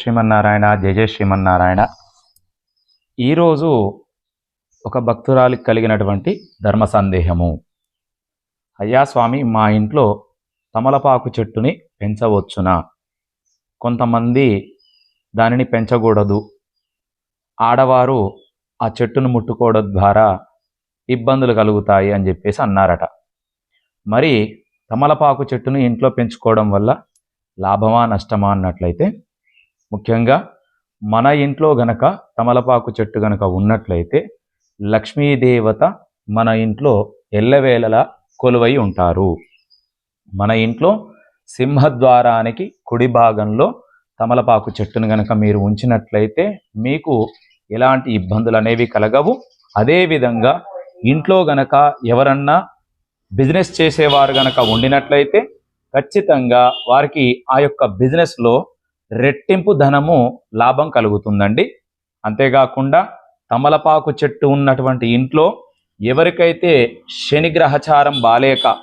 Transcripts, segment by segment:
శ్రీమన్నారాయణ జయ జయ శ్రీమన్నారాయణ. ఈరోజు ఒక భక్తురాలికి కలిగినటువంటి ధర్మ సందేహము. అయ్యా స్వామి మా ఇంట్లో తమలపాకు చెట్టుని పెంచవచ్చునా? కొంతమంది దానిని పెంచకూడదు. ఆడవారు ఆ చెట్టును ముట్టుకోవడం ద్వారా ఇబ్బందులు కలుగుతాయి అని చెప్పేసి అన్నారట. మరి తమలపాకు చెట్టును ఇంట్లో పెంచుకోవడం వల్ల లాభమా నష్టమా అన్నట్లయితే ముఖ్యంగా మన ఇంట్లో గనక తమలపాకు చెట్టు గనక ఉన్నట్లయితే లక్ష్మీదేవత మన ఇంట్లో ఎల్లవేళలా కొలువై ఉంటారు. మన ఇంట్లో సింహద్వారానికి కుడి భాగంలో తమలపాకు చెట్టును గనక మీరు ఉంచినట్లయితే మీకు ఎలాంటి ఇబ్బందులు అనేవి కలగవు. అదేవిధంగా ఇంట్లో గనక ఎవరన్నా బిజినెస్ చేసేవారు గనక ఉండినట్లయితే ఖచ్చితంగా వారికి ఆ యొక్క బిజినెస్లో రెట్టింపు ధనము లాభం కలుగుతుందండి. అంతేకాకుండా తమలపాకు చెట్టు ఉన్నటువంటి ఇంట్లో ఎవరికైతే శని గ్రహచారం బాలేక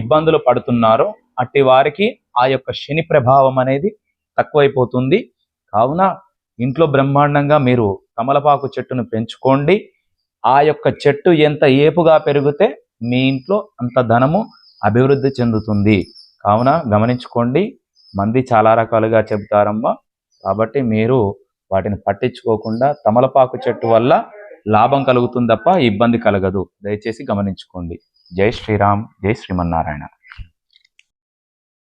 ఇబ్బందులు పడుతున్నారో అట్టి వారికి ఆ యొక్క శని ప్రభావం అనేది తక్కువైపోతుంది. కావున ఇంట్లో బ్రహ్మాండంగా మీరు తమలపాకు చెట్టును పెంచుకోండి. ఆ యొక్క చెట్టు ఎంత ఏపుగా పెరిగితే మీ ఇంట్లో అంత ధనము అభివృద్ధి చెందుతుంది. కావున గమనించుకోండి. మంది చాలా రకాలుగా చెబుతారమ్మా. కాబట్టి మీరు వాటిని పట్టించుకోకుండా తమలపాకు చెట్టు వల్ల లాభం కలుగుతుంది తప్ప ఇబ్బంది కలగదు. దయచేసి గమనించుకోండి. జై శ్రీరామ్ జై శ్రీమన్నారాయణ.